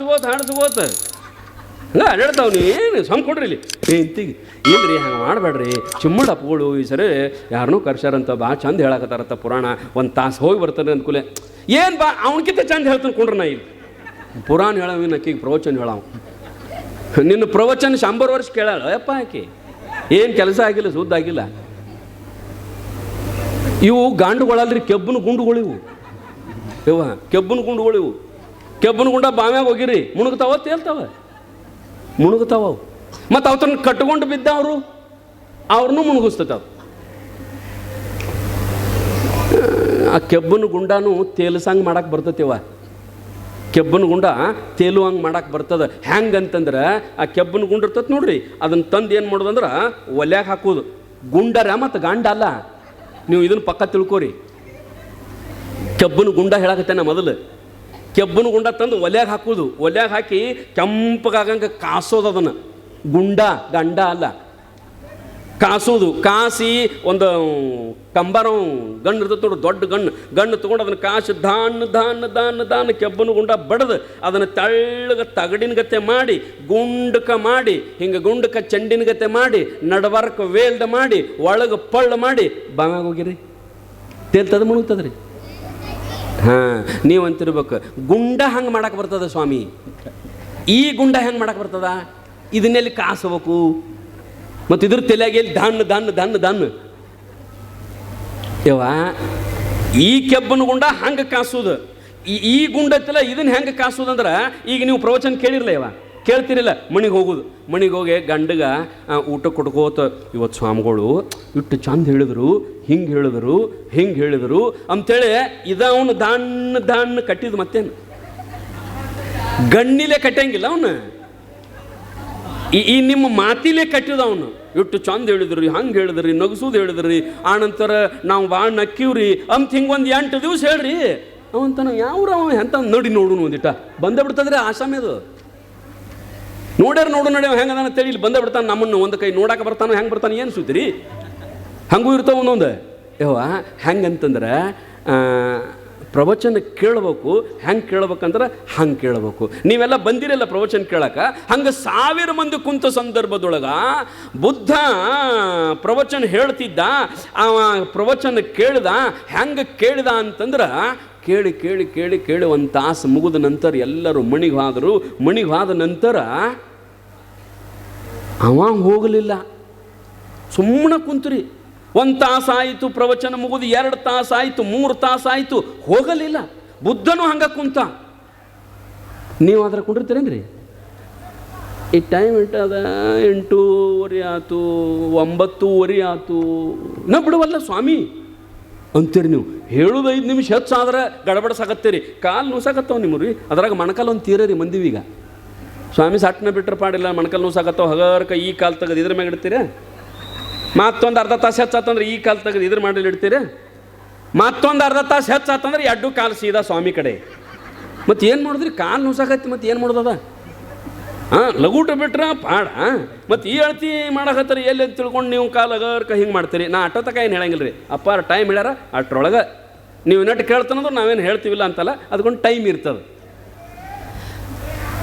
ಹಾಡ್ಸ್ಕೋತ ಹಾಡ್ಸ್ಕೋತ ಹಂಗ ಅಡ್ಯಾಡ್ತಾವ ನೀವು ಏನು ಸಮ್ ಕೊಡ್ರಿ ಇಲ್ಲಿ. ಏನ್ ರೀ ಹಂಗೆ ಮಾಡಬೇಡ್ರಿ? ಚಿಮ್ಮಡಪ್ಪಗಳು ಈ ಸರಿ ಯಾರನ್ನೂ ಕರ್ಸ್ಯಾರಂತ, ಬಾ, ಚಂದ ಹೇಳಕತ್ತಾರಂತ ಪುರಾಣ. ಒಂದು ತಾಸು ಹೋಗಿ ಬರ್ತಾನೆ ಅಂದ್ಕೂಲೆ ಏನು ಬಾ ಅವನಕ್ಕಿಂತ ಚಂದ ಹೇಳ್ತಾನೆ ಕೊಂಡ್ರ ನಾ ಇಲ್ಲಿ. ಪುರಾಣ ಹೇಳವಿನ ಆಕಿಗೆ ಪ್ರವಚನ ಹೇಳವ. ನಿನ್ನ ಪ್ರವಚನ ಶಂಬರ್ ವರ್ಷ ಕೇಳಲ್ಲ ಯಪ್ಪ ಆಕಿ. ಏನು ಕೆಲಸ ಆಗಿಲ್ಲ, ಸುದ್ದ ಆಗಿಲ್ಲ. ಇವು ಗಾಂಡುಗಳಲ್ರಿ, ಕೆಬ್ಬನ ಗುಂಡುಗಳಿವು. ಇವ ಕೆಬ್ಬನ ಗುಂಡುಗಳಿವು. ಗುಂಡ ಬಾವ್ಯಾಗ ಹೋಗಿರಿ, ಮುಣುಗ್ತಾವ ತೇಲ್ತಾವ ಮುಣುಗ್ತಾವ ಅವು. ಮತ್ತು ಅವತನ ಕಟ್ಕೊಂಡು ಬಿದ್ದವರು ಅವ್ರನ್ನೂ ಮುಣುಗಿಸ್ತದ ಆ ಕೆಬ್ಬನ ಗುಂಡಾನು ತೇಲ್ಸಂಗೆ ಮಾಡಕ್ಕೆ ಬರ್ತತಿವ ಕೆಬ್ಬನ ಗುಂಡ ತೇಲುವಂಗೆ ಮಾಡಕ್ಕೆ ಬರ್ತದೆ. ಹೆಂಗೆ ಅಂತಂದ್ರೆ ಆ ಕೆಬ್ಬನ ಗುಂಡ ಇರ್ತೈತೆ ನೋಡ್ರಿ ಅದನ್ನು ತಂದು ಏನು ಮಾಡೋದಂದ್ರೆ ಒಲ್ಯಾಗ ಹಾಕೋದು. ಗುಂಡರ ಮತ್ತು ಗಾಂಡ ಅಲ್ಲ. ನೀವು ಇದನ್ನು ಪಕ್ಕ ತಿಳ್ಕೊರಿ. ಕೆಬ್ಬನ ಗುಂಡ ಹೇಳಕತ್ತೇನೆ ಮೊದಲು. ಕೆಬ್ಬನ ಗುಂಡ ತಂದು ಒಲ್ಯಾಗ ಹಾಕೋದು ಒಲ್ಯಾಗ ಹಾಕಿ ಕೆಂಪಗಾಗಂಗೆ ಕಾಸೋದು ಅದನ್ನು. ಗುಂಡ, ಗಂಡ ಅಲ್ಲ. ಕಾಸೋದು. ಕಾಸಿ ಒಂದು ಕಂಬರ ಗಣ್ಣು ಇರ್ತದೆ ನೋಡು ದೊಡ್ಡ ಗಣ್ಣು ಗಣ್ಣು ತೊಗೊಂಡು ಅದನ್ನು ಕಾಸು ದಾನ್ ದಾನ್ ದಾನ್ ದಾನ್ ಕೆಬ್ಬನ ಗುಂಡ ಬಡದು. ಅದನ್ನು ತೆಳ್ಳಗೆ ತಗಡಿನ ಗತೆ ಮಾಡಿ, ಗುಂಡಕ ಮಾಡಿ, ಹಿಂಗೆ ಗುಂಡಕ ಚೆಂಡಿನ ಗತೆ ಮಾಡಿ ನಡಬರ್ಕ ವೇಲ್ಡ್ ಮಾಡಿ, ಒಳಗೆ ಪಳ್ಳ ಮಾಡಿ ಬಾಮ್ಯಾಗ ಹೋಗಿರಿ. ತೇಲ್ತದ ಮುಳುಗ್ತದ್ರಿ. ಹಾಂ. ನೀವು ಅಂತಿರ್ಬೇಕು ಗುಂಡ ಹಂಗೆ ಮಾಡಕ್ಕೆ ಬರ್ತದ ಸ್ವಾಮಿ? ಈ ಗುಂಡ ಹೆಂಗೆ ಮಾಡಕ್ಕೆ ಬರ್ತದ? ಇದನ್ನೆಲ್ಲಿ ಕಾಸಬೇಕು? ಮತ್ತು ಇದ್ರ ತಲೆಗೆ ದಣ್ಣು ದಣ್ಣು ದಣ್ಣು ದಣ್ಣು ಯವ್ವ, ಈ ಕೆಬ್ಬನ ಗುಂಡ ಹಂಗೆ ಕಾಸೋದು. ಈ ಗುಂಡ ಇದನ್ನ ಹೆಂಗೆ ಕಾಸೋದು ಅಂದ್ರೆ ಈಗ ನೀವು ಪ್ರವಚನ ಕೇಳಿರಲ್ಲ ಯವ್ವ? ಕೇಳ್ತಿರಿಲ್ಲ ಮಣಿಗೆ ಹೋಗೋದು. ಮಣಿಗೆ ಹೋಗಿ ಗಂಡಗ ಊಟ ಕೊಟ್ಕೋತ ಇವತ್ತು ಸ್ವಾಮಿಗಳು ಇಟ್ಟು ಚಂದ ಹೇಳಿದರು, ಹಿಂಗೆ ಹೇಳಿದ್ರು, ಹಿಂಗೆ ಹೇಳಿದರು ಅಂಥೇಳಿ ಇದ ಅವನು ದಾಣ್ಣ ದಾಣ್ಣ ಕಟ್ಟಿದ್ದು ಮತ್ತೇನು? ಗಣ್ಣಿಲೆ ಕಟ್ಟಂಗಿಲ್ಲ ಅವನು? ಈ ನಿಮ್ಮ ಮಾತಿಲೇ ಕಟ್ಟಿದ ಅವನು. ಇಟ್ಟು ಚಂದ ಹೇಳಿದ್ರಿ, ಹಂಗೆ ಹೇಳಿದ್ರಿ, ನಗಸೋದು ಹೇಳಿದ್ರಿ, ಆನಂತರ ನಾವು ಭಾಳ ನಕ್ಕಿವ್ರಿ, ಅಂತ ಹಿಂಗೆ ಒಂದು ಎಂಟು ದಿವಸ ಹೇಳ್ರಿ. ಅವಂತನ ಅವ ಎಂತ ನೋಡಿ ನೋಡು ಒಂದಿಟ್ಟ ಬಂದೇ ಬಿಡ್ತದ್ರಿ ಆಸಾಮ್ಯದು ನೋಡ್ಯಾರ ನೋಡು ನಡೆ ಹೆಂಗೆ ಅದಾನ ಅಂತೇಳಿ ಇಲ್ಲಿ ಬಂದ ಬಿಡ್ತಾನೆ ನಮ್ಮನ್ನು ಒಂದು ಕೈ ನೋಡಕ್ಕೆ ಬರ್ತಾನೆ ಹೆಂಗೆ ಬರ್ತಾನೆ ಏನು ಸುತ್ತೀರಿ ಹಂಗೂ ಇರ್ತಾವ ಒಂದೊಂದು. ಯವ್ವ ಹೆಂಗಂತಂದ್ರೆ ಆ, ಪ್ರವಚನ ಕೇಳಬೇಕು ಹೆಂಗೆ ಕೇಳ್ಬೇಕಂದ್ರೆ ಹಂಗೆ ಕೇಳಬೇಕು. ನೀವೆಲ್ಲ ಬಂದಿರಲ್ಲ ಪ್ರವಚನ ಕೇಳಕ್ಕೆ ಹಂಗೆ ಸಾವಿರ ಮಂದಿ ಕುಂತ ಸಂದರ್ಭದೊಳಗೆ ಬುದ್ಧ ಪ್ರವಚನ ಹೇಳ್ತಿದ್ದ ಅವ ಪ್ರವಚನ ಕೇಳ್ದ ಹೆಂಗೆ ಕೇಳ್ದ ಅಂತಂದ್ರೆ ಕೇಳಿ ಕೇಳಿ ಕೇಳಿ ಕೇಳಿ ಒಂದು ತಾಸು ಮುಗಿದ ನಂತರ ಎಲ್ಲರೂ ಮಣಿಗೆ ಹೋದರು. ಮಣಿಗೆ ಹಾದ ನಂತರ ಅವ ಹೋಗಲಿಲ್ಲ. ಸುಮ್ಮನೆ ಕುಂತ್ರಿ. ಒಂದು ತಾಸಾಯಿತು ಪ್ರವಚನ ಮುಗಿದು, ಎರಡು ತಾಸಾಯಿತು ಮೂರು ತಾಸಾಯಿತು ಹೋಗಲಿಲ್ಲ. ಬುದ್ಧನೂ ಹಂಗೆ ಕುಂತ. ನೀವು ಅದ್ರ ಕುಂಡಿರ್ತೀರೇನ್ರಿ? ಈ ಟೈಮ್ ಇಟ್ಟದ ಎಂಟೂವರೆ ಆತು, ಒಂಬತ್ತೂವರೆ ಆತು. ನಾ ಬಿಡುವಲ್ಲ ಸ್ವಾಮಿ. ಅಂತೀರಿ ನೀವು, ಹೇಳೋದು ಐದು ನಿಮಿಷ ಹೆಚ್ಚಾದ್ರೆ ಗಡಬಡ ಸಾಕತ್ತೀರಿ. ಕಾಲು ನುಸಾಕತ್ತವ ನಿಮ್ಮ ರೀ ಅದ್ರಾಗ ಮೊಣಕಾಲು ಒಂದು ತೀರರಿ ಮಂದಿವೀಗ. ಸ್ವಾಮಿ ಸಟ್ನ ಬಿಟ್ಟರೆ ಪಾಡಿಲ್ಲ, ಮಣ್ಕಲ್ ನುಸಾಕತ್ತವ ಹಗರ್ಕ ಈ ಕಾಲು ತೆಗೆದು ಇದ್ರ ಮ್ಯಾಗ ಇಡ್ತೀರಾ? ಮತ್ತೊಂದು ಅರ್ಧ ತಾಸು ಹೆಚ್ಚಾತಂದ್ರೆ ಈ ಕಾಲು ತೆಗೆದು ಇದ್ರ ಮಾಡಿ ಇಡ್ತೀರಾ? ಮತ್ತೊಂದು ಅರ್ಧ ತಾಸು ಹೆಚ್ಚಾತಂದ್ರೆ ಎಡ್ಡು ಕಾಲು ಸೀದಾ ಸ್ವಾಮಿ ಕಡೆ. ಮತ್ತೆ ಏನು ಮಾಡಿದ್ರಿ? ಕಾಲು ನುಸಾಕತ್ತಿ ಮತ್ತೆ ಏನು ಮಾಡೋದದ? ಹಾಂ ಲಘೂಟ ಬಿಟ್ರೆ ಪಾಡ ಮತ್ತು ಈ ಅಳತಿ ಮಾಡಕತ್ತಾರೆ, ಎಲ್ಲಿ ತಿಳ್ಕೊಂಡು ನೀವು ಕಾಲು ಹಗರ್ಕ ಹಿಂಗೆ ಮಾಡ್ತೀರಿ? ನಾ ಅಟೋ ತಕ ಏನು ಹೇಳಂಗಿಲ್ಲ ರೀ ಅಪ್ಪಾರ ಟೈಮ್ ಹೇಳ್ಯಾರ, ಅಟ್ರೊಳಗೆ ನೀವು ನೆಟ್ಟು ಕೇಳ್ತಾನಂದ್ರೆ ನಾವೇನು ಹೇಳ್ತೀವಿಲ್ಲ ಅಂತಲ್ಲ ಅದಕ್ಕೊಂದು ಟೈಮ್ ಇರ್ತದೆ.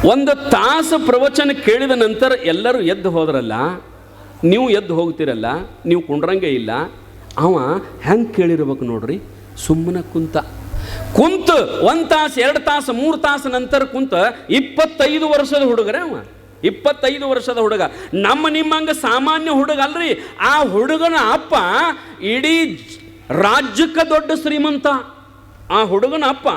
ಒಂದು ತಾಸು ಪ್ರವಚನ ಕೇಳಿದ ನಂತರ ಎಲ್ಲರೂ ಎದ್ದು ಹೋದ್ರಲ್ಲ? ನೀವು ಎದ್ದು ಹೋಗ್ತಿರಲ್ಲ? ನೀವು ಕುಂಡ್ರಂಗೆ ಇಲ್ಲ? ಅವ ಹೆಂಗೆ ಕೇಳಿರ್ಬೇಕು ನೋಡ್ರಿ? ಸುಮ್ಮನೆ ಕುಂತ. ಕುಂತ, ಒಂದು ತಾಸು, ಎರಡು ತಾಸು, ಮೂರು ತಾಸು ನಂತರ ಕುಂತ ಇಪ್ಪತ್ತೈದು ವರ್ಷದ ಹುಡುಗರೇ ಅವ. ಇಪ್ಪತ್ತೈದು ವರ್ಷದ ಹುಡುಗ. ನಮ್ಮ ನಿಮ್ಮಂಗೆ ಸಾಮಾನ್ಯ ಹುಡುಗ ಅಲ್ರಿ. ಆ ಹುಡುಗನ ಅಪ್ಪ ಇಡೀ ರಾಜ್ಯಕ್ಕೆ ದೊಡ್ಡ ಶ್ರೀಮಂತ. ಆ ಹುಡುಗನ ಅಪ್ಪ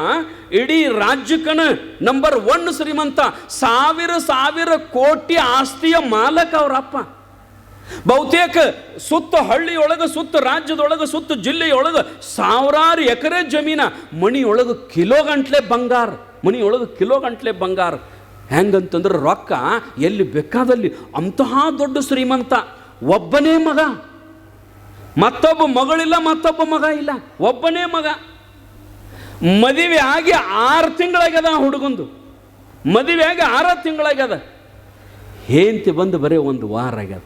ಇಡೀ ರಾಜ್ಯಕ್ಕನ ನಂಬರ್ ಒನ್ ಶ್ರೀಮಂತ, ಸಾವಿರ ಸಾವಿರ ಕೋಟಿ ಆಸ್ತಿಯ ಮಾಲಕ ಅವರಪ್ಪ. ಬಹುತೇಕ ಸುತ್ತ ಹಳ್ಳಿಯೊಳಗೆ, ಸುತ್ತ ರಾಜ್ಯದೊಳಗೆ, ಸುತ್ತ ಜಿಲ್ಲೆಯೊಳಗೆ ಸಾವಿರಾರು ಎಕರೆ ಜಮೀನ ಮಣಿಯೊಳಗೆ ಕಿಲೋ ಗಂಟ್ಲೆ ಬಂಗಾರ ಮಣಿಯೊಳಗೆ ಕಿಲೋ ಗಂಟ್ಲೆ ಬಂಗಾರ. ಹೆಂಗಂತಂದ್ರೆ ರೊಕ್ಕ ಎಲ್ಲಿ ಬೇಕಾದಲ್ಲಿ ಅಂತಹ ದೊಡ್ಡ ಶ್ರೀಮಂತ, ಒಬ್ಬನೇ ಮಗ. ಮತ್ತೊಬ್ಬ ಮಗಳಿಲ್ಲ, ಮತ್ತೊಬ್ಬ ಮಗ ಇಲ್ಲ, ಒಬ್ಬನೇ ಮಗ. ಮದುವೆ ಆಗಿ ಆರು ತಿಂಗಳಾಗ್ಯದ ಹುಡುಗಂದು. ಮದುವೆ ಆಗಿ ಆರು ತಿಂಗಳಾಗ್ಯದ. ಹೆಂಡತಿ ಬಂದು ಬರೀ ಒಂದು ವಾರ ಆಗ್ಯದ.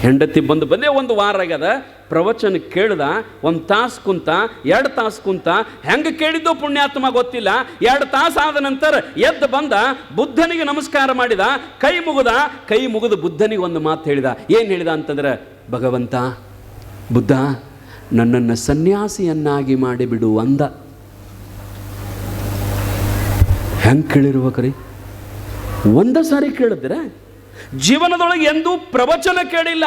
ಹೆಂಡತಿ ಬಂದು ಬಂದೇ ಒಂದು ವಾರ ಆಗ್ಯದ. ಪ್ರವಚನ ಕೇಳ್ದ, ಒಂದು ತಾಸು ಕುಂತ, ಎರಡು ತಾಸು ಕುಂತ, ಹೆಂಗೆ ಕೇಳಿದ್ದೋ ಪುಣ್ಯಾತ್ಮ ಗೊತ್ತಿಲ್ಲ. ಎರಡು ತಾಸು ಆದ ನಂತರ ಎದ್ದು ಬಂದ, ಬುದ್ಧನಿಗೆ ನಮಸ್ಕಾರ ಮಾಡಿದ, ಕೈ ಮುಗಿದ, ಕೈ ಮುಗಿದು ಬುದ್ಧನಿಗೆ ಒಂದು ಮಾತು ಹೇಳಿದ. ಏನು ಹೇಳಿದ ಅಂತಂದ್ರೆ, ಭಗವಂತ, ಬುದ್ಧ, ನನ್ನನ್ನು ಸನ್ಯಾಸಿಯನ್ನಾಗಿ ಮಾಡಿಬಿಡು ಅಂದ. ಹೆಂಗೆ ಕೇಳಿರ್ಬೇಕ್ರಿ ಒಂದ ಸಾರಿ ಕೇಳಿದ್ರೆ, ಜೀವನದೊಳಗೆ ಎಂದೂ ಪ್ರವಚನ ಕೇಳಿಲ್ಲ,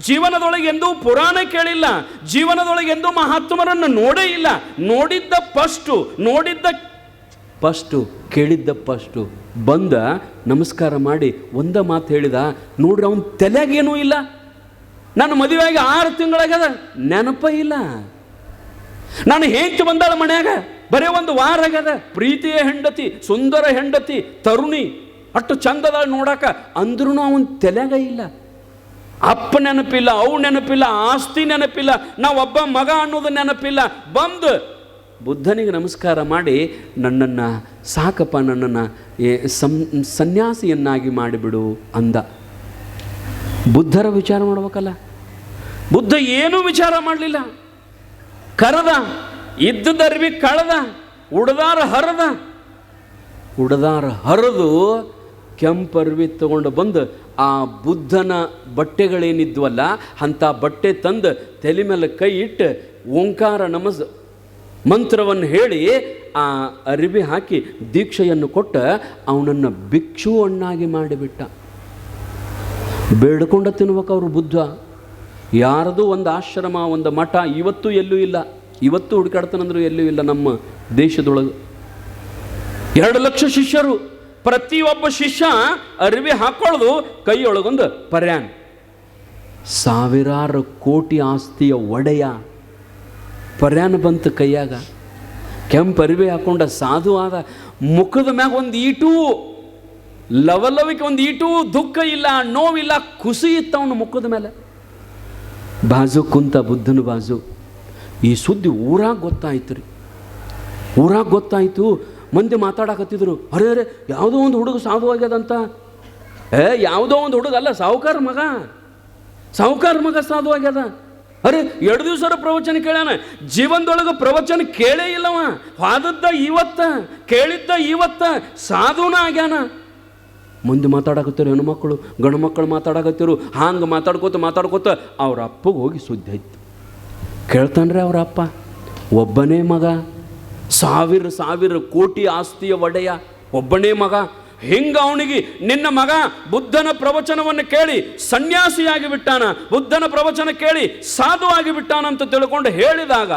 ಜೀವನದೊಳಗೆ ಎಂದೂ ಪುರಾಣ ಕೇಳಿಲ್ಲ, ಜೀವನದೊಳಗೆ ಎಂದೂ ಮಹಾತ್ಮರನ್ನು ನೋಡೇ ಇಲ್ಲ. ನೋಡಿದ್ದ ಫಸ್ಟು ನೋಡಿದ್ದ ಫಸ್ಟು ಕೇಳಿದ್ದ ಫಸ್ಟು ಬಂದ, ನಮಸ್ಕಾರ ಮಾಡಿ, ಒಂದ ಮಾತು ಹೇಳಿದ, ನೋಡ್ರಿ ಅವನ ತಲೆಗೇನೂ ಇಲ್ಲ. ನನ್ನ ಮದುವೆಯಾಗಿ ಆರು ತಿಂಗಳಾಗ ನೆನಪ ಇಲ್ಲ. ನಾನು ಹೆಂಚು ಬಂದಾಳ ಮನ್ಯಾಗ ಬರೇ ಒಂದು ವಾರ ಆಗ್ಯದ ಪ್ರೀತಿಯ ಹೆಂಡತಿ, ಸುಂದರ ಹೆಂಡತಿ, ತರುಣಿ, ಅಷ್ಟು ಚಂದದ ನೋಡಾಕ ಅಂದ್ರೂ ಅವನ ತಲೆಗ ಇಲ್ಲ. ಅಪ್ಪ ನೆನಪಿಲ್ಲ, ಅವು ನೆನಪಿಲ್ಲ, ಆಸ್ತಿ ನೆನಪಿಲ್ಲ, ನಾವು ಒಬ್ಬ ಮಗ ಅನ್ನೋದು ನೆನಪಿಲ್ಲ. ಬಂದು ಬುದ್ಧನಿಗೆ ನಮಸ್ಕಾರ ಮಾಡಿ ನನ್ನನ್ನು ಸಾಕಪ್ಪ, ನನ್ನನ್ನು ಸಂ ಸನ್ಯಾಸಿಯನ್ನಾಗಿ ಮಾಡಿಬಿಡು ಅಂದ. ಬುದ್ಧರ ವಿಚಾರ ಮಾಡ್ಬೇಕಲ್ಲ. ಬುದ್ಧ ಏನೂ ವಿಚಾರ ಮಾಡಲಿಲ್ಲ. ಕರೆದ ಇದ್ದದರ್ವಿ ಕಳೆದ, ಉಡ್ದಾರ ಹರದ. ಉಡ್ದಾರ ಹರಿದು ಕೆಂಪರ್ವಿ ತಗೊಂಡು ಬಂದು ಆ ಬುದ್ಧನ ಬಟ್ಟೆಗಳೇನಿದ್ವಲ್ಲ, ಅಂಥ ಬಟ್ಟೆ ತಂದು ತಲೆ ಮೇಲೆ ಕೈ ಇಟ್ಟು ಓಂಕಾರ ನಮಸ್ ಮಂತ್ರವನ್ನು ಹೇಳಿ ಆ ಅರಿವಿ ಹಾಕಿ ದೀಕ್ಷೆಯನ್ನು ಕೊಟ್ಟ, ಅವನನ್ನು ಭಿಕ್ಷುವನ್ನಾಗಿ ಮಾಡಿಬಿಟ್ಟ. ಬೇಡ್ಕೊಂಡ ತಿನ್ಬೇಕು ಅವರು ಬುದ್ಧ. ಯಾರದು ಒಂದು ಆಶ್ರಮ, ಒಂದು ಮಠ, ಇವತ್ತು ಎಲ್ಲೂ ಇಲ್ಲ. ಇವತ್ತು ಹುಡುಕಾಡ್ತಾನಂದ್ರೂ ಎಲ್ಲೂ ಇಲ್ಲ ನಮ್ಮ ದೇಶದೊಳಗೆ. ಎರಡು ಲಕ್ಷ ಶಿಷ್ಯರು, ಪ್ರತಿಯೊಬ್ಬ ಶಿಷ್ಯ ಅರಿವಿ ಹಾಕೊಳ್ಳೋದು ಕೈಯೊಳಗೊಂದು ಪರ್ಯಾನ್. ಸಾವಿರಾರು ಕೋಟಿ ಆಸ್ತಿಯ ಒಡೆಯ ಪರ್ಯಾನ್ ಬಂತು ಕೈಯಾಗ. ಕೆಂಪು ಅರಿವಿ ಹಾಕೊಂಡ ಸಾಧು ಆದ, ಮುಖದ ಮ್ಯಾಗ ಒಂದು ಈಟು, ಲವಲವಿಕೆ ಒಂದು ಈಟು, ದುಃಖ ಇಲ್ಲ, ನೋವಿಲ್ಲ ಖುಷಿ ಇತ್ತು ಅವನ ಮುಖದ ಮೇಲೆ ಬಾಜು ಕುಂತ ಬುದ್ಧನ ಬಾಜು. ಈ ಸುದ್ದಿ ಊರಾಗ ಗೊತ್ತಾಯ್ತು ರೀ. ಊರಾಗ ಗೊತ್ತಾಯಿತು. ಮಂದಿ ಮಾತಾಡಕತ್ತಿದ್ರು, ಅರೆ ಅರೆ, ಯಾವುದೋ ಒಂದು ಹುಡುಗ ಸಾಧು ಆಗ್ಯದಂತ ಏ, ಯಾವುದೋ ಒಂದು ಹುಡುಗ ಅಲ್ಲ, ಸಾಹುಕಾರ ಮಗ. ಸಾಹುಕಾರ ಮಗ ಸಾಧು ಆಗ್ಯದ ಅರೆ, ಎರಡು ದಿವಸ ಪ್ರವಚನ ಕೇಳ್ಯಾನ. ಜೀವನದೊಳಗೆ ಪ್ರವಚನ ಕೇಳೇ ಇಲ್ಲವ. ಹಾದದ್ದ ಇವತ್ತ ಕೇಳಿದ್ದ ಇವತ್ತ ಸಾಧುನ ಆಗ್ಯಾನ. ಮುಂದೆ ಮಾತಾಡಕತ್ತಿರು ಹೆಣ್ಮಕ್ಳು ಗಂಡು ಮಕ್ಕಳು ಮಾತಾಡಕತ್ತಿರು. ಹಾಂಗೆ ಮಾತಾಡ್ಕೋತ ಮಾತಾಡ್ಕೋತ ಅವ್ರ ಅಪ್ಪಗೆ ಹೋಗಿ ಸುದ್ದಿ ಆಯ್ತು. ಕೇಳ್ತಾನ್ರಿ ಅವರ ಅಪ್ಪ. ಒಬ್ಬನೇ ಮಗ, ಸಾವಿರ ಸಾವಿರ ಕೋಟಿ ಆಸ್ತಿಯ ಒಡೆಯ ಒಬ್ಬನೇ ಮಗ. ಹಿಂಗ ಅವನಿಗೆ ನಿನ್ನ ಮಗ ಬುದ್ಧನ ಪ್ರವಚನವನ್ನು ಕೇಳಿ ಸನ್ಯಾಸಿಯಾಗಿ ಬಿಟ್ಟಾನ, ಬುದ್ಧನ ಪ್ರವಚನ ಕೇಳಿ ಸಾಧುವಾಗಿ ಬಿಟ್ಟಾನಂತ ತಿಳ್ಕೊಂಡು ಹೇಳಿದಾಗ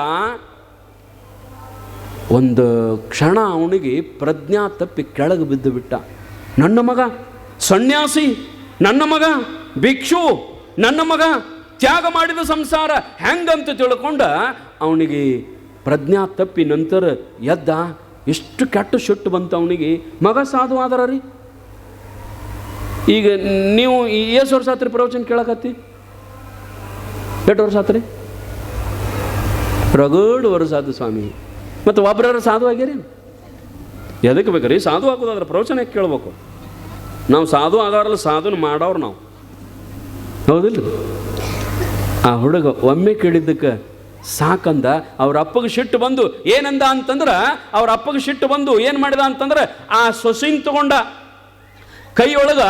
ಒಂದು ಕ್ಷಣ ಅವನಿಗೆ ಪ್ರಜ್ಞಾ ತಪ್ಪಿ ಕೆಳಗೆ ಬಿದ್ದು ಬಿಟ್ಟ. ನನ್ನ ಮಗ, ಸನ್ಯಾಸಿ, ನನ್ನ ಮಗ, ಭಿಕ್ಷು, ನನ್ನ ಮಗ ತ್ಯಾಗ ಮಾಡಿದ ಸಂಸಾರ ಹೆಂಗಂತ ತಿಳ್ಕೊಂಡ ಅವನಿಗೆ ಪ್ರಜ್ಞಾ ತಪ್ಪಿ ನಂತರ ಎದ್ದ ಎಷ್ಟು ಕೆಟ್ಟ ಶುಟ್ಟು ಬಂತು ಅವನಿಗೆ, ಮಗ ಸಾಧು ಆದರ ರೀ? ಈಗ ನೀವು ಎಷ್ಟು ವರ್ಷ ಆತ್ರಿ ಪ್ರವಚನ ಕೇಳಕತ್ತಿ? ಎಷ್ಟು ವರ್ಷ ಆತ್ರಿ ರಗಡ್ ವರ್ಷ ಆದ ಸ್ವಾಮಿ. ಮತ್ತು ಒಬ್ಬರ ಸಾಧು ಆಗ್ಯಾರಿ ಎದಕ್ಕೆ ಬೇಕ್ರಿ? ಸಾಧು ಆಗೋದಾದ್ರೆ ಪ್ರವಚನ ಕೇಳ್ಬೇಕು? ನಾವು ಸಾಧು ಆಗೋರಲ್ಲ ಸಾಧುನ ಮಾಡೋರು ನಾವು. ಹೌದಿಲ್ಲ ಆ ಹುಡುಗ ಒಮ್ಮೆ ಕೇಳಿದ್ದಕ್ಕೆ ಸಾಕಂದ, ಅವ್ರ ಅಪ್ಪಗೆ ಸಿಟ್ಟು ಬಂದು, ಏನಂದ ಅಂತಂದ್ರೆ, ಅವ್ರ ಅಪ್ಪಗೆ ಸಿಟ್ಟು ಬಂದು ಏನು ಮಾಡಿದ ಅಂತಂದ್ರೆ, ಆ ಸೊಸಿನ್ ತಗೊಂಡ ಕೈಯೊಳಗ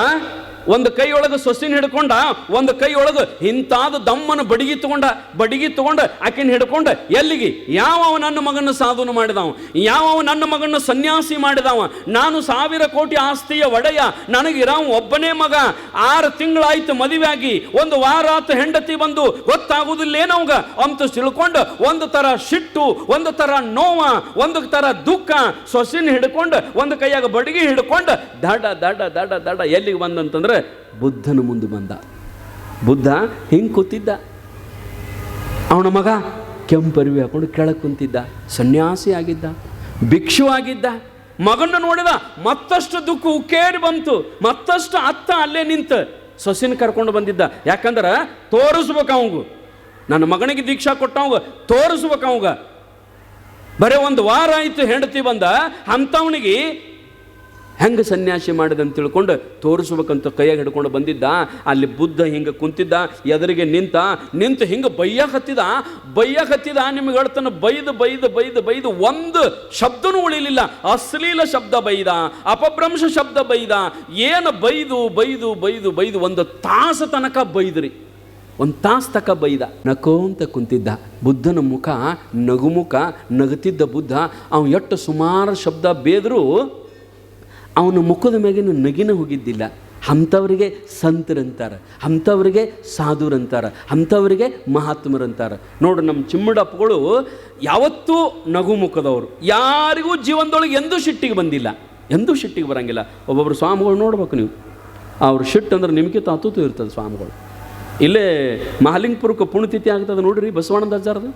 ಒಂದು ಕೈಯೊಳಗೆ ಸೊಸಿನ ಹಿಡ್ಕೊಂಡ, ಒಂದು ಕೈಯೊಳಗೆ ಇಂತಾದ ದಮ್ಮನ ಬಡಿಗಿ ತಗೊಂಡ ಬಡಿಗಿ ತಗೊಂಡ, ಆಕಿನ ಹಿಡ್ಕೊಂಡ, ಎಲ್ಲಿಗೆ? ಯಾವ ನನ್ನ ಮಗನ ಸಾಧುನು ಮಾಡಿದವ? ಯಾವ ನನ್ನ ಮಗನ ಸನ್ಯಾಸಿ ಮಾಡಿದವ? ನಾನು ಸಾವಿರ ಕೋಟಿ ಆಸ್ತಿಯ ಒಡೆಯ ನನಗಿರೋ ಒಬ್ಬನೇ ಮಗ. ಆರು ತಿಂಗಳಾಯ್ತು ಮದುವೆಯಾಗಿ, ಒಂದು ವಾರ ಹೆಂಡತಿ ಬಂದು ಗೊತ್ತಾಗುದಿಲ್ಲೇನವಾಗ ಅಂತ ತಿಳ್ಕೊಂಡು, ಒಂದು ತರ ಸಿಟ್ಟು, ಒಂದು ತರ ನೋವ, ಒಂದು ತರ ದುಃಖ, ಸೊಸಿನ ಹಿಡ್ಕೊಂಡು, ಒಂದು ಕೈಯಾಗ ಬಡಿಗೆ ಹಿಡ್ಕೊಂಡು, ದಡ ದಡ ದಡ ದಡ, ಎಲ್ಲಿಗೆ ಬಂದಂತಂದ್ರೆ ಬುದ್ಧನ ಮುಂದೆ ಬಂದ. ಬುದ್ಧ ಹಿಂಗೆ ಕೂತಿದ್ದ. ಅವನ ಮಗ ಕೆಂಪರಿವಿ ಹಾಕೊಂಡು ಕೆಳಗೆ ಕುಂತಿದ್ದ. ಸನ್ಯಾಸಿ ಆಗಿದ್ದ. ಭಿಕ್ಷು ಆಗಿದ್ದ. ಮಗನ ನೋಡಿದ ಮತ್ತಷ್ಟು ದುಃಖ ಉಕ್ಕೇರಿ ಬಂತು. ಮತ್ತಷ್ಟು ಅತ್ತ ಅಲ್ಲೇ ನಿಂತ ಸೊಸಿನ ಕರ್ಕೊಂಡು ಬಂದಿದ್ದ. ಯಾಕಂದ್ರೆ ತೋರಿಸ್ಬೇಕು ಅವಂಗು. ನನ್ನ ಮಗನಿಗೆ ದೀಕ್ಷಾ ಕೊಟ್ಟವಂಗ ತೋರಿಸ್ಬೇಕು ಅವಂಗ. ಬರೀ ಒಂದು ವಾರ ಆಯಿತು ಹೆಂಡತಿ ಬಂದ. ಅಂಥವನಿಗೆ ಹೆಂಗೆ ಸನ್ಯಾಸಿ ಮಾಡಿದೆ ಅಂತ ತಿಳ್ಕೊಂಡು ತೋರಿಸ್ಬೇಕಂತ ಕೈಯಾಗ ಹಿಡ್ಕೊಂಡು ಬಂದಿದ್ದ? ಅಲ್ಲಿ ಬುದ್ಧ ಹಿಂಗೆ ಕುಂತಿದ್ದ, ಎದುರಿಗೆ ನಿಂತ, ನಿಂತು ಹಿಂಗೆ ಬೈಯಕ್ಕೆ ಹತ್ತಿದ ನಿಮಗೆ ಹೇಳ್ತಾನೆ, ಬೈದು ಬೈದು ಬೈದು ಬೈದು ಒಂದು ಶಬ್ದನೂ ಉಳಿಲಿಲ್ಲ. ಅಶ್ಲೀಲ ಶಬ್ದ ಬೈದ, ಅಪಭ್ರಂಶ ಶಬ್ದ ಬೈದ. ಏನು ಬೈದು ಬೈದು ಬೈದು ಬೈದು ಒಂದು ತಾಸು ತನಕ ಬೈದ್ರಿ. ಒಂದು ತಾಸು ತಕ ಬೈದ. ನಕೋಂತ ಕುಂತಿದ್ದ. ಬುದ್ಧನ ಮುಖ ನಗುಮುಖ ನಗುತ್ತಿದ್ದ ಬುದ್ಧ ಅವನು ಎಷ್ಟು ಸುಮಾರು ಶಬ್ದ ಬೇದರೂ ಅವನ ಮುಖದ ಮ್ಯಾಗಿನ ನಗಿನ ಹೋಗಿದ್ದಿಲ್ಲ. ಅಂಥವ್ರಿಗೆ ಸಂತರಂತಾರೆ ಅಂಥವ್ರಿಗೆ ಸಾಧುರಂತಾರೆ ಅಂಥವ್ರಿಗೆ ಮಹಾತ್ಮರಂತಾರೆ ನೋಡು ನಮ್ಮ ಚಿಮ್ಮಡಪ್ಪಗಳು ಯಾವತ್ತೂ ನಗು ಮುಖದವರು, ಯಾರಿಗೂ ಜೀವನದೊಳಗೆ ಎಂದೂ ಸಿಟ್ಟಿಗೆ ಬಂದಿಲ್ಲ, ಎಂದೂ ಸಿಟ್ಟಿಗೆ ಬರೋಂಗಿಲ್ಲ. ಒಬ್ಬೊಬ್ಬರು ಸ್ವಾಮಿಗಳು ನೋಡ್ಬೇಕು ನೀವು. ಅವ್ರ ಸಿಟ್ಟು ಅಂದ್ರೆ ನಿಮಗೆ ತಾತೂತು ಇರ್ತದೆ ಸ್ವಾಮಿಗಳು. ಇಲ್ಲೇ ಮಹಾಲಿಂಗಪುರಕ್ಕೆ ಪುಣ್ಯತಿಥಿ ಆಗ್ತದೆ ನೋಡ್ರಿ ಬಸವಾನಂದ ಅಜ್ಜಾರದು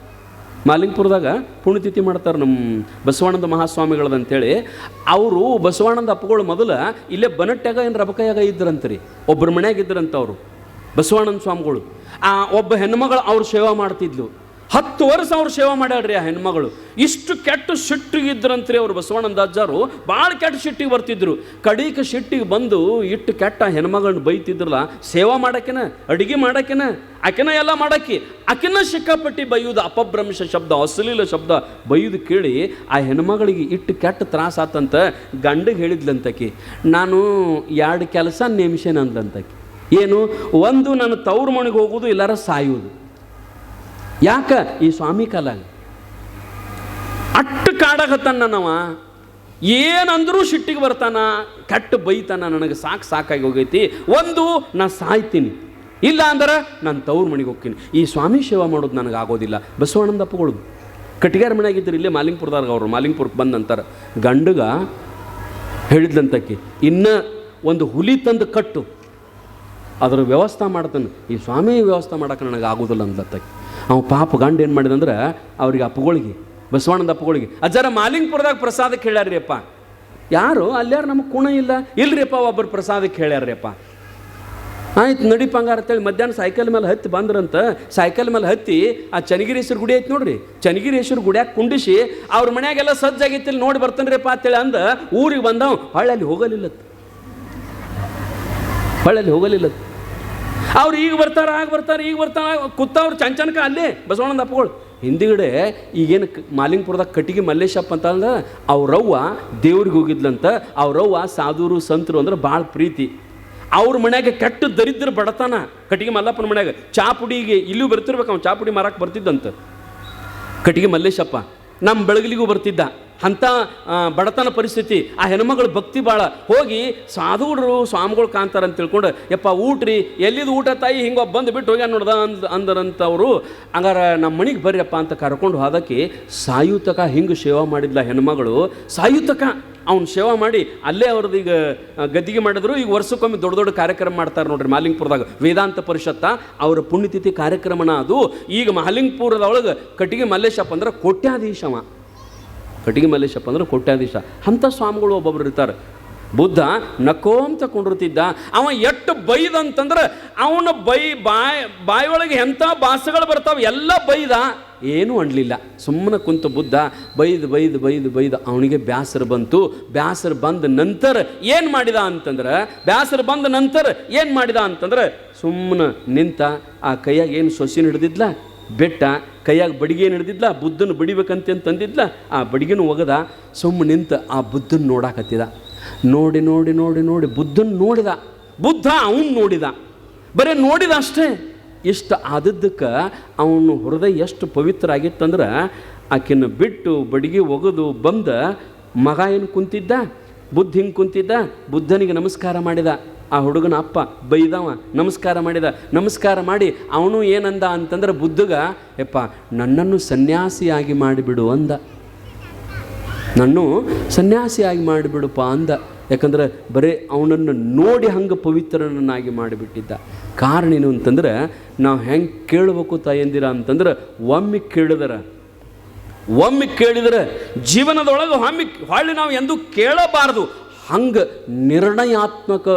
ಮಾಲಿಂಗಪುರದಾಗ ಪುಣ್ಯತಿಥಿ ಮಾಡ್ತಾರೆ ನಮ್ಮ ಬಸವಾನಂದ ಮಹಾಸ್ವಾಮಿಗಳದಂತೇಳಿ ಅವರು ಬಸವಾನಂದ ಅಪ್ಪಗಳು ಮೊದಲು ಇಲ್ಲೇ ಬನಟ್ಯಾಗ ಏನು ರಬಕಯಾಗ ಇದ್ರಂತ್ರಿ. ಒಬ್ಬರ ಮನ್ಯಾಗ ಇದ್ರಂತ ಅವರು ಬಸವಾನಂದ ಸ್ವಾಮಿಗಳು. ಆ ಒಬ್ಬ ಹೆಣ್ಮಗಳು ಅವ್ರು ಸೇವಾ ಮಾಡ್ತಿದ್ಲು. ಹತ್ತು ವರ್ಷ ಅವ್ರು ಸೇವಾ ಮಾಡ್ಯಾಡ್ರಿ ಆ ಹೆಣ್ಮಗಳು. ಇಷ್ಟು ಕೆಟ್ಟ ಸಿಟ್ಟಿಗಿದ್ರಂತ್ರಿ ಅವರು ಬಸವಾನಂದ ಅಜ್ಜಾರು. ಭಾಳ ಕೆಟ್ಟ ಸಿಟ್ಟಿಗೆ ಬರ್ತಿದ್ರು. ಕಡೀಕ ಸಿಟ್ಟಿಗೆ ಬಂದು ಇಟ್ಟು ಕೆಟ್ಟ ಹೆಣ್ಮಗಳನ್ನ ಬೈತಿದ್ರಲ್ಲ, ಸೇವಾ ಮಾಡಕ್ಕೆನ ಅಡಿಗೆ ಮಾಡಕ್ಕೆನ ಆಕೆನ ಎಲ್ಲ ಮಾಡಕಿ, ಆಕೆನ ಸಿಕ್ಕಾಪಟ್ಟಿ ಬೈಯುವುದು ಅಪಭ್ರಂಶ ಶಬ್ದ, ಅಶ್ಲೀಲ ಶಬ್ದ ಬೈಯುದು ಕೇಳಿ ಆ ಹೆಣ್ಮಗಳಿಗೆ ಇಟ್ಟು ಕೆಟ್ಟ ತ್ರಾಸ ಆತಂತ ಗಂಡಿಗೆ ಹೇಳಿದ್ಲಂತಕಿ, ನಾನು ಎರಡು ಕೆಲಸ ನೇಮಿಸೇನಂದ್ಲಂತಕಿ. ಏನು, ಒಂದು ನಾನು ತವ್ರ ಮನೆಗೆ ಹೋಗೋದು, ಇಲ್ಲಾರ ಸಾಯುವುದು ಯಾಕ ಈ ಸ್ವಾಮಿ ಕಾಲಾಗ ಅಟ್ಟು ಕಾಡಾಗತ್ತಾನ ನಾವ ಏನಂದ್ರೂ ಸಿಟ್ಟಿಗೆ ಬರ್ತಾನ, ಕೆಟ್ಟ ಬೈತಾನ, ನನಗೆ ಸಾಕು ಸಾಕಾಗಿ ಹೋಗೈತಿ. ಒಂದು, ನಾ ಸಾಯ್ತೀನಿ. ಇಲ್ಲ ಅಂದ್ರೆ ನಾನು ತವ್ರ ಮನೆಗೆ ಹೋಗ್ತೀನಿ. ಈ ಸ್ವಾಮಿ ಸೇವಾ ಮಾಡೋದು ನನಗೆ ಆಗೋದಿಲ್ಲ. ಬಸವಾನಂದ ಅಪ್ಪಗಳು. ಕಟ್ಟಿಗಾರ ಮನೆಯಾಗಿದ್ದರು ಇಲ್ಲೇ ಮಾಲಿಂಗ್ಪುರದಾಗ ಅವರು, ಮಾಲಿಂಗ್ಪುರಕ್ಕೆ ಬಂದಂತಾರೆ. ಗಂಡಗ ಹೇಳಿದ್ಲಂತಕ್ಕೆ, ಇನ್ನು ಒಂದು ಹುಲಿ ತಂದು ಕಟ್ಟು. ಅದರ ವ್ಯವಸ್ಥೆ ಮಾಡ್ತಾನೆ. ಈ ಸ್ವಾಮಿ ವ್ಯವಸ್ಥೆ ಮಾಡೋಕೆ ನನಗೆ ಆಗೋದಿಲ್ಲ ಅಂದ್ಲತ್ತಕ್ಕೆ. ಅವ ಪಾಪ ಗಂಡ ಏನು ಮಾಡಿದಂದ್ರೆ ಅವ್ರಿಗೆ ಅಪ್ಪಗಳಿಗೆ ಬಸವಣ್ಣದ ಅಪ್ಪಗಳಿಗೆ ಅಜ್ಜರ ಮಾಲಿಂಗ್ಪುರದಾಗ ಪ್ರಸಾದಕ್ಕೆ ಹೇಳ್ಯಾರ್ರಿ ಅಪ್ಪ ಯಾರು? ಅಲ್ಲ್ಯಾರ ನಮಗೆ ಕುಣ ಇಲ್ಲ. ಇಲ್ರಿ ಅಪ್ಪ ಒಬ್ಬರು ಪ್ರಸಾದಕ್ಕೆ ಹೇಳ್ಯಾರ್ರಿ ಅಪ್ಪ ಆಯ್ತು, ನಡಿ ಪಂಗಾರ ಅಂತೇಳಿ ಮಧ್ಯಾಹ್ನ ಸೈಕಲ್ ಮೇಲೆ ಹತ್ತಿ ಬಂದ್ರಂತ, ಸೈಕಲ್ ಮೇಲೆ ಹತ್ತಿ ಆ ಚನ್ನಗಿರೇಶ್ವರ ಗುಡಿ ಐತಿ ನೋಡ್ರಿ. ಚನಗಿರೇಶ್ವರ ಗುಡಿಯಾಗ ಕುಂಡಿಸಿ ಅವ್ರ ಮನ್ಯಾಗೆಲ್ಲ ಸಜ್ಜಾಗಿತ್ತಿಲ್ಲ ನೋಡಿ ಬರ್ತಾನ್ರಿಪ್ಪ ಅಂತೇಳಿ ಅಂದ, ಊರಿಗೆ ಬಂದವ, ಹೊಳ್ಳಲ್ಲಿ ಹೋಗಲಿಲ್ಲತ್ತು ಹೊಳ್ಳಲ್ಲಿ ಹೋಗಲಿಲ್ಲ ಅವ್ರು ಈಗ ಬರ್ತಾರೆ, ಆಗ ಬರ್ತಾರೆ, ಈಗ ಬರ್ತಾರ ಕೂತವ್ರು ಚಂಚನಕ ಅಲ್ಲೇ ಬಸವಣ್ಣನ ಅಪ್ಪಗಳು ಹಿಂದಿಗಡೆ ಈಗೇನು ಮಾಲಿಂಗಪುರದಾಗ ಕಟ್ಟಿಗೆ ಮಲ್ಲೇಶಪ್ಪ ಅಂತಂದ್ರೆ ಅವ್ರವ್ವ ದೇವ್ರಿಗೆ ಹೋಗಿದ್ಲಂತ ಅವ್ರವ್ವ ಸಾಧುರು, ಸಂತರು ಅಂದ್ರೆ ಭಾಳ ಪ್ರೀತಿ. ಅವ್ರ ಮನ್ಯಾಗೆ ಕೆಟ್ಟ ದರಿದ್ರ ಬಡತನ ಕಟ್ಟಿಗೆ ಮಲ್ಲಪ್ಪನ ಮನ್ಯಾಗ. ಚಾಪುಡಿಗೆ ಇಲ್ಲೂ ಬರ್ತಿರ್ಬೇಕು ಅವ್ನು, ಚಾಪುಡಿ ಮಾರಕ್ಕೆ ಬರ್ತಿದ್ದಂತ. ಕಟ್ಟಿಗೆ ಮಲ್ಲೇಶಪ್ಪ. ನಮ್ಮ ಬೆಳಗಲಿಗೂ ಬರ್ತಿದ್ದ. ಅಂಥ ಬಡತನ ಪರಿಸ್ಥಿತಿ, ಆ ಹೆಣ್ಮಗಳು ಭಕ್ತಿ ಭಾಳ ಹೋಗಿ ಸಾಧುಗಳು, ಸ್ವಾಮಿಗಳು ಕಾಂತಾರ ಅಂತ ತಿಳ್ಕೊಂಡು, ಯಪ್ಪ, ಊಟ್ರಿ, ಎಲ್ಲಿದು ಊಟ ತಾಯಿ, ಹಿಂಗೆ ಬಂದು ಬಿಟ್ಟು ಹೋಗ್ಯಾನ ನೋಡ್ದ ಅಂದ್ ಅಂದರಂಥವ್ರು ಹಂಗಾರ ನಮ್ಮ ಮನೆಗೆ ಬರ್ರಿಯಪ್ಪ ಅಂತ ಕರ್ಕೊಂಡು ಹೋದಕ್ಕೆ ಸಾಯುತಕ ಹಿಂಗೆ ಸೇವಾ ಮಾಡಿದ್ಲ ಹೆಣ್ಮಗಳು. ಸಾಯುತಕ. ಅವ್ನು ಸೇವಾ ಮಾಡಿ ಅಲ್ಲೇ ಅವ್ರದ್ದು ಈಗ ಗದ್ದಿಗೆ ಮಾಡಿದ್ರು. ಈಗ ವರ್ಷಕ್ಕೊಮ್ಮೆ ದೊಡ್ಡ ದೊಡ್ಡ ಕಾರ್ಯಕ್ರಮ ಮಾಡ್ತಾರೆ ನೋಡ್ರಿ ಮಾಲಿಂಗ್ಪುರದಾಗ. ವೇದಾಂತ ಪರಿಷತ್ತ, ಅವರ ಪುಣ್ಯತಿಥಿ ಕಾರ್ಯಕ್ರಮನ ಅದು. ಈಗ ಮಾಲಿಂಗಪುರದೊಳಗೆ ಕಟ್ಟಿಗೆ ಮಲ್ಲೇಶಪ್ಪ ಅಂದ್ರೆ ಕೋಟ್ಯಾಧೀಶವ. ಕಟ್ಟಿಗೆ ಮಲ್ಲೇಶಪ್ಪ ಅಂದ್ರೆ ಕೋಟ್ಯಾಧೀಶ. ಅಂಥ ಸ್ವಾಮಿಗಳು ಒಬ್ಬೊಬ್ರು ಇರ್ತಾರೆ. ಬುದ್ಧ ನಕೋಂತ ಕುಂಡಿರ್ತಿದ್ದ. ಅವ ಎಷ್ಟು ಬೈದಂತಂದ್ರೆ ಅವನ ಬೈ ಬಾಯ್ ಬಾಯೊಳಗೆ ಎಂಥ ಭಾಸಗಳು ಬರ್ತಾವೆ, ಎಲ್ಲ ಬೈದ. ಏನೂ ಅನ್ಲಿಲ್ಲ. ಸುಮ್ಮನೆ ಕುಂತ ಬುದ್ಧ ಬೈದು ಬೈದು ಬೈದು ಬೈದು ಅವನಿಗೆ ಬ್ಯಾಸರ ಬಂತು. ಬ್ಯಾಸರ ಬಂದ ನಂತರ ಏನು ಮಾಡಿದ ಅಂತಂದ್ರೆ, ಬ್ಯಾಸರ ಬಂದ ನಂತರ ಏನು ಮಾಡಿದ ಅಂತಂದ್ರೆ, ಸುಮ್ಮನೆ ನಿಂತ ಆ ಕೈಯಾಗ ಏನು ಸೊಸಿನ ಹಿಡ್ದಿದ್ಲ? ಬೆಟ್ಟ. ಕೈಯಾಗ ಬಡಿಗೆ ಹಿಡ್ದಿದ್ಲ? ಬುದ್ಧನ ಬಡಿಬೇಕಂತ ತಂದಿದ್ಲ? ಆ ಬಡಿಗೆನೂ ಒಗದ. ಸುಮ್ಮನೆ ನಿಂತ ಆ ಬುದ್ಧನ ನೋಡಾಕತ್ತಿದ. ನೋಡಿ ನೋಡಿ ನೋಡಿ ನೋಡಿ, ಬುದ್ಧನ ನೋಡಿದ. ಬುದ್ಧ ಅವನು ನೋಡಿದ. ಬರೀ ನೋಡಿದ ಅಷ್ಟೇ. ಇಷ್ಟು ಆದದ್ದಕ್ಕೆ ಅವನು ಹೃದಯ ಎಷ್ಟು ಪವಿತ್ರ ಆಗಿತ್ತಂದ್ರೆ ಆಕಿನ ಬಿಟ್ಟು ಬಡಿಗೆ ಒಗೆದು ಬಂದ ಮಗ ಏನು ಕುಂತಿದ್ದ? ಬುದ್ಧ ಹಿಂಗೆ ಕುಂತಿದ್ದ? ಬುದ್ಧನಿಗೆ ನಮಸ್ಕಾರ ಮಾಡಿದ. ಆ ಹುಡುಗನ ಅಪ್ಪ ಬೈದವ, ನಮಸ್ಕಾರ ಮಾಡಿದ. ನಮಸ್ಕಾರ ಮಾಡಿ, ಅವನು ಏನಂದ ಅಂತಂದ್ರೆ ಬುದ್ಧಗ, ಯಪ್ಪ, ನನ್ನನ್ನು ಸನ್ಯಾಸಿಯಾಗಿ ಮಾಡಿಬಿಡು ಅಂದ. ನನ್ನು ಸನ್ಯಾಸಿಯಾಗಿ ಮಾಡಿಬಿಡಪ್ಪ ಅಂದ. ಯಾಕಂದ್ರೆ ಬರೀ ಅವನನ್ನು ನೋಡಿ ಹಂಗೆ ಪವಿತ್ರನನ್ನಾಗಿ ಮಾಡಿಬಿಟ್ಟಿದ್ದ. ಕಾರಣ ಏನು ಅಂತಂದ್ರೆ, ನಾವು ಹೆಂಗೆ ಕೇಳಬೇಕು ತಾಯಂದಿರ ಅಂತಂದ್ರೆ, ಒಮ್ಮೆ ಕೇಳಿದರ, ಒಮ್ಮೆ ಕೇಳಿದರೆ ಜೀವನದೊಳಗೆ ಒಮ್ಮೆ ಹೊಳ್ಳಿ ನಾವು ಎಂದೂ ಕೇಳಬಾರದು. ಹಂಗೆ ನಿರ್ಣಯಾತ್ಮಕ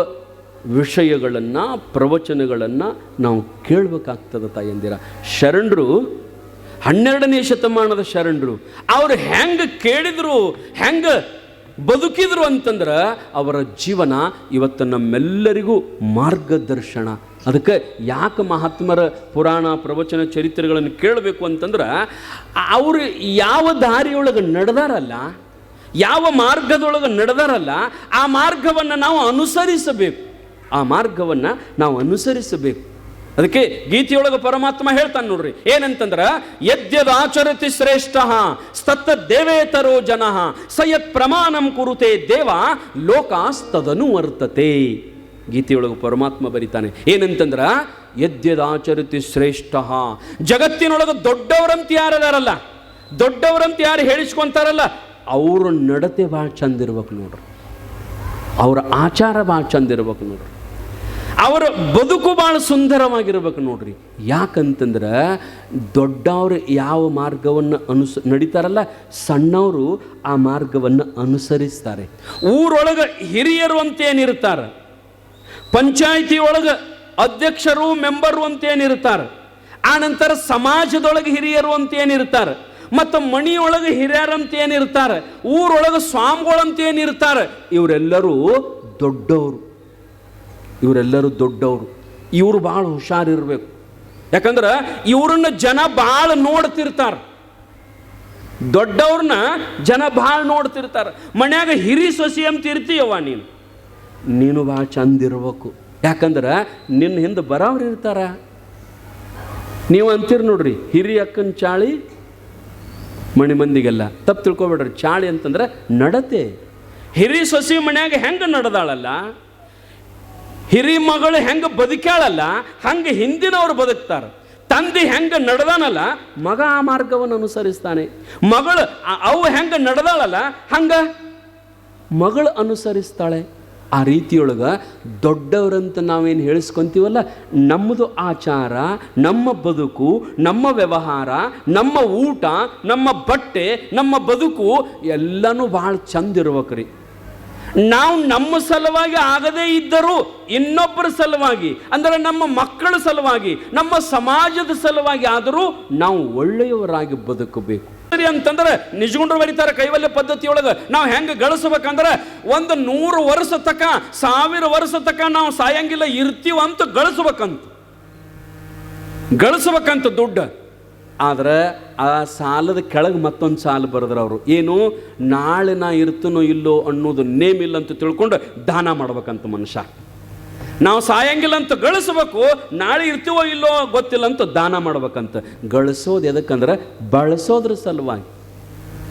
ವಿಷಯಗಳನ್ನು, ಪ್ರವಚನಗಳನ್ನು ನಾವು ಕೇಳಬೇಕಾಗ್ತದೆ ತಾಯಂದಿರ ಶರಣರು ಹನ್ನೆರಡನೇ ಶತಮಾನದ ಶರಣರು, ಅವರು ಹೆಂಗೆ ಕೇಳಿದ್ರು, ಹೆಂಗೆ ಬದುಕಿದ್ರು ಅಂತಂದ್ರೆ ಅವರ ಜೀವನ ಇವತ್ತು ನಮ್ಮೆಲ್ಲರಿಗೂ ಮಾರ್ಗದರ್ಶನ. ಅದಕ್ಕೆ ಯಾಕೆ ಮಹಾತ್ಮರ ಪುರಾಣ ಪ್ರವಚನ ಚರಿತ್ರೆಗಳನ್ನು ಕೇಳಬೇಕು ಅಂತಂದ್ರೆ, ಅವರು ಯಾವ ದಾರಿಯೊಳಗೆ ನಡೆದಾರಲ್ಲ, ಯಾವ ಮಾರ್ಗದೊಳಗೆ ನಡೆದಾರಲ್ಲ, ಆ ಮಾರ್ಗವನ್ನು ನಾವು ಅನುಸರಿಸಬೇಕು. ಆ ಮಾರ್ಗವನ್ನು ನಾವು ಅನುಸರಿಸಬೇಕು. ಅದಕ್ಕೆ ಗೀತೆಯೊಳಗೆ ಪರಮಾತ್ಮ ಹೇಳ್ತಾನೆ ನೋಡ್ರಿ. ಏನಂತಂದ್ರೆ ಯದ್ಯದಾಚರತಿ ಶ್ರೇಷ್ಠ ಸ್ತತ್ತ ದೇವೇತರೋ ಜನ, ಸಯತ್ ಪ್ರಮಾಣಂ ಕುರುತೆ ದೇವ, ಲೋಕಾಸ್ತದನು ವರ್ತತೆ. ಗೀತೆಯೊಳಗೆ ಪರಮಾತ್ಮ ಬರೀತಾನೆ. ಏನಂತಂದ್ರೆ ಯದ್ಯದಾಚರತಿ ಶ್ರೇಷ್ಠ, ಜಗತ್ತಿನೊಳಗೆ ದೊಡ್ಡವರಂತ ಯಾರದಾರಲ್ಲ ದೊಡ್ಡವರಂತ ಯಾರು ಹೇಳಿಸ್ಕೊಂತಾರಲ್ಲ? ಅವ್ರ ನಡತೆ ಭಾಳ ಚಂದ ಇರ್ಬೇಕು ನೋಡ್ರಿ. ಅವರ ಆಚಾರ ಭಾಳ ಚಂದ ಇರ್ಬೇಕು ನೋಡ್ರಿ. ಅವರ ಬದುಕು ಭಾಳ ಸುಂದರವಾಗಿರ್ಬೇಕು ನೋಡ್ರಿ. ಯಾಕಂತಂದ್ರೆ ದೊಡ್ಡವರು ಯಾವ ಮಾರ್ಗವನ್ನು ಅನುಸ, ನಡೀತಾರಲ್ಲ, ಸಣ್ಣವರು ಆ ಮಾರ್ಗವನ್ನು ಅನುಸರಿಸ್ತಾರೆ. ಊರೊಳಗೆ ಹಿರಿಯರು ಅಂತೇನಿರ್ತಾರೆ, ಪಂಚಾಯಿತಿ ಒಳಗೆ ಅಧ್ಯಕ್ಷರು, ಮೆಂಬರು ಅಂತೇನಿರ್ತಾರೆ, ಆ ನಂತರ ಸಮಾಜದೊಳಗೆ ಹಿರಿಯರು ಅಂತೇನಿರ್ತಾರೆ, ಮತ್ತು ಮಣಿಯೊಳಗೆ ಹಿರಿಯರಂತ ಏನಿರ್ತಾರೆ ಊರೊಳಗೆ ಸ್ವಾಮಿಗಳಂತ ಏನಿರ್ತಾರೆ ಇವರೆಲ್ಲರೂ ದೊಡ್ಡವರು. ಇವರೆಲ್ಲರೂ ದೊಡ್ಡವರು. ಇವರು ಭಾಳ ಹುಷಾರಿರಬೇಕು. ಯಾಕಂದ್ರೆ ಇವ್ರನ್ನ ಜನ ಭಾಳ ನೋಡ್ತಿರ್ತಾರೆ. ದೊಡ್ಡವ್ರನ್ನ ಜನ ಭಾಳ ನೋಡ್ತಿರ್ತಾರೆ. ಮನ್ಯಾಗ ಹಿರಿ ಸೊಸಿ ಅಂತ ಇರ್ತೀಯವ್ವ ನೀನು. ನೀನು ಭಾಳ ಚಂದ ಇರ್ಬೇಕು ಯಾಕಂದ್ರೆ ನಿನ್ನ ಹಿಂದೆ ಬರೋರು ಇರ್ತಾರ. ನೀವು ಅಂತೀರಿ ನೋಡ್ರಿ, ಹಿರಿ ಅಕ್ಕನ ಚಾಳಿ ಮಣಿ ಮಂದಿಗೆಲ್ಲ. ತಪ್ಪು ತಿಳ್ಕೊಬೇಡ್ರಿ, ಚಾಳಿ ಅಂತಂದ್ರೆ ನಡತೆ. ಹಿರಿ ಸೊಸಿ ಮನ್ಯಾಗ ಹೆಂಗೆ ನಡೆದಾಳಲ್ಲ? ಹಿರಿ ಮಗಳು ಹೆಂಗೆ ಬದುಕ್ಯಾಳಲ್ಲ, ಹಂಗೆ ಹಿಂದಿನವ್ರು ಬದುಕ್ತಾರೆ. ತಂದೆ ಹೆಂಗೆ ನಡೆದಾನಲ್ಲ, ಮಗ ಆ ಮಾರ್ಗವನ್ನು ಅನುಸರಿಸ್ತಾನೆ. ಮಗಳು ಅವು ಹೆಂಗೆ ನಡೆದಾಳಲ್ಲ, ಹಂಗೆ ಮಗಳು ಅನುಸರಿಸ್ತಾಳೆ. ಆ ರೀತಿಯೊಳಗೆ ದೊಡ್ಡವರಂತ ನಾವೇನು ಹೇಳಿಸ್ಕೊಂತೀವಲ್ಲ, ನಮ್ಮದು ಆಚಾರ, ನಮ್ಮ ಬದುಕು, ನಮ್ಮ ವ್ಯವಹಾರ, ನಮ್ಮ ಊಟ, ನಮ್ಮ ಬಟ್ಟೆ, ನಮ್ಮ ಬದುಕು, ಎಲ್ಲನೂ ಭಾಳ ಚಂದ ಇರ್ಬೇಕ್ರಿ. ನಾವು ನಮ್ಮ ಸಲುವಾಗಿ ಆಗದೇ ಇದ್ದರೂ ಇನ್ನೊಬ್ಬರ ಸಲುವಾಗಿ, ಅಂದರೆ ನಮ್ಮ ಮಕ್ಕಳ ಸಲುವಾಗಿ, ನಮ್ಮ ಸಮಾಜದ ಸಲುವಾಗಿ ಆದರೂ ನಾವು ಒಳ್ಳೆಯವರಾಗಿ ಬದುಕಬೇಕು. ಸರಿ ಅಂತಂದ್ರೆ ನಿಜಗುಂಡ್ರು ಬರೀತಾರೆ ಕೈವಲ್ಯ ಪದ್ಧತಿಯೊಳಗೆ ನಾವು ಹೆಂಗೆ ಗಳಿಸ್ಬೇಕಂದ್ರೆ ಒಂದು ನೂರು ವರ್ಷ ತಕ, ಸಾವಿರ ವರ್ಷ ತಕ ನಾವು ಸಾಯಂಗಿಲ್ಲ ಇರ್ತೀವಂತ ಗಳಿಸ್ಬೇಕಂತ. ಗಳಿಸ್ಬೇಕಂತ ದುಡ್ಡು. ಆದ್ರೆ ಆ ಸಾಲದ ಕೆಳಗೆ ಮತ್ತೊಂದು ಸಾಲ ಬರೆದ್ರು ಅವರು. ಏನು? ನಾಳೆ ನಾ ಇರ್ತನೋ ಇಲ್ಲೋ ಅನ್ನೋದು ನೇಮ್ ಇಲ್ಲ ಅಂತ ತಿಳ್ಕೊಂಡು ದಾನ ಮಾಡ್ಬೇಕಂತ ಮನುಷ್ಯ. ನಾವು ಸಾಯಂಗಿಲ್ಲ ಅಂತ ಗಳಿಸ್ಬೇಕು, ನಾಳೆ ಇರ್ತೀವೋ ಇಲ್ಲೋ ಗೊತ್ತಿಲ್ಲ ಅಂತ ದಾನ ಮಾಡ್ಬೇಕಂತ. ಗಳಿಸೋದು ಎದಕ್ಕಂದ್ರೆ ಬಳಸೋದ್ರ ಸಲುವಾಗಿ.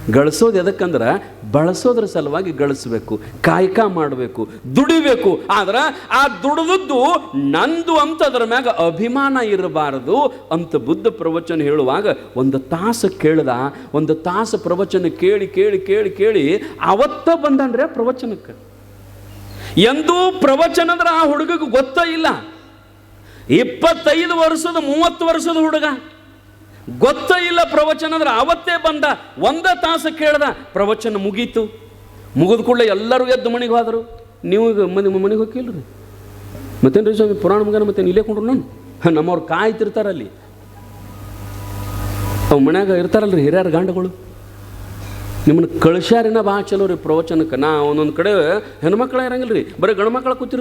ಗಳಿಸೋದು ಎದಕ್ಕಂದ್ರೆ ಬಳಸೋದ್ರ ಸಲುವಾಗಿ ಗಳಿಸ್ಬೇಕು, ಕಾಯಕ ಮಾಡಬೇಕು, ದುಡಿಬೇಕು. ಆದ್ರೆ ಆ ದುಡಿದದ್ದು ನಂದು ಅಂತ ಅದರ ಮ್ಯಾಗ ಅಭಿಮಾನ ಇರಬಾರದು ಅಂತ ಬುದ್ಧ ಪ್ರವಚನ ಹೇಳುವಾಗ ಒಂದು ತಾಸು ಕೇಳ್ದ, ಒಂದು ತಾಸು ಪ್ರವಚನ ಕೇಳಿ ಕೇಳಿ ಕೇಳಿ ಕೇಳಿ ಅವತ್ತ ಬಂದನ್ರೆ ಪ್ರವಚನಕ್ಕೆ. ಎಂದೂ ಪ್ರವಚನ ಅಂದ್ರೆ ಆ ಹುಡುಗಗೆ ಗೊತ್ತ ಇಲ್ಲ. ಇಪ್ಪತ್ತೈದು ವರ್ಷದ, ಮೂವತ್ತು ವರ್ಷದ ಹುಡುಗ. ಗೊತ್ತ ಇಲ್ಲ ಪ್ರವಚನ ಅಂದ್ರೆ ಅವತ್ತೇ ಬಂದ, ಒಂದ ತಾಸು ಕೇಳ್ದ, ಪ್ರವಚನ ಮುಗೀತು. ಮುಗಿದ ಕೂಡಲೇ ಎಲ್ಲರೂ ಎದ್ದು ಮನೆಗೆ ಹೋದರು. ನೀವು ಮನೆ ಮನೆಗೆ ಹೋಗಿಲ್ರಿ ಮತ್ತೇನು ರೀ ಸ್ವಾಮಿ, ಪುರಾಣ ಮಗನ ಮತ್ತೆ ಇಲ್ಲೇ ಕೊಂಡ್ರು ನಾನು? ನಮ್ಮವ್ರು ಕಾಯ್ತಿರ್ತಾರಲ್ಲಿ. ಅವು ಮನ್ಯಾಗ ಇರ್ತಾರಲ್ರಿ ಹಿರಿಯರ ಗಾಂಡಗಳು. ನಿಮ್ಮನ್ನ ಕಳಿಸ್ಯಾರಿನ ಭಾಳ ಚಲೋ ರೀ ಪ್ರವಚನಕ್ಕೆ. ನಾ ಒಂದೊಂದು ಕಡೆ ಹೆಣ್ಮಕ್ಳ ಇರಂಗಿಲ್ಲ ರೀ ಬರೀ ಗಂಡು ಮಕ್ಕಳ ಕೂತಿರ್ತಾರೆ.